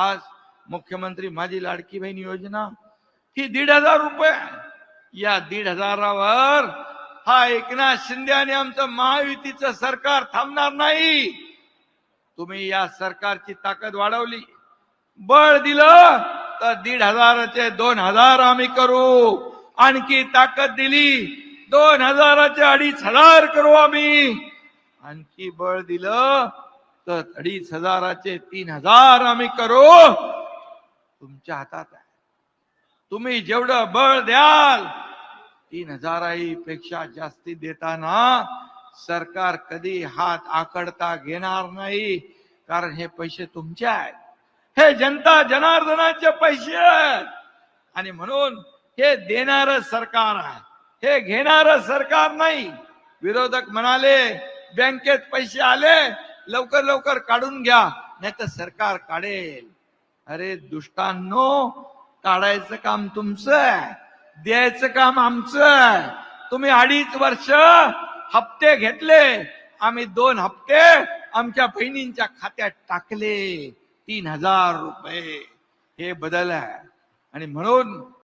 आज मुख्यमंत्री माझी लाडकी बहीण योजना ही दीड हजार रुपये या दीड हजारावर हा एकनाथ शिंदे आणि आमचं महायुतीचं सरकार थांबणार नाही. तुम्ही या सरकारची ताकद वाढवली. बळ दिलं तर दीड हजाराचे दोन हजार आम्ही करू. आणखी ताकद दिली दोन हजाराचे अडीच हजार करू आम्ही. आणखी बळ दिलं तर अडीच हजाराचे तीन हजार आम्ही करू. तुमच्या हातात आहे. तुम्ही जेवढं बळ द्याल तीन हजाराही पेक्षा जास्ती देताना सरकार कधी हात आकडता घेणार नाही कारण हे पैसे तुमचे आहेत. हे जनता जनार्दनाचे पैसे आहेत. आणि म्हणून हे देणार सरकार आहे. हे घेणार सरकार नाही. विरोधक म्हणाले बँकेत पैसे आले लवकर लवकर काढून घ्या नाही तर सरकार काढेल. अरे दुष्टांनो काढायचं काम तुमचं आहे द्यायचं काम आमचं आहे. तुम्ही अडीच वर्ष हप्ते घेतले आम्ही दोन हप्ते आमच्या बहिणींच्या खात्यात टाकले. तीन हजार रुपये. हे बदल आहे. आणि म्हणून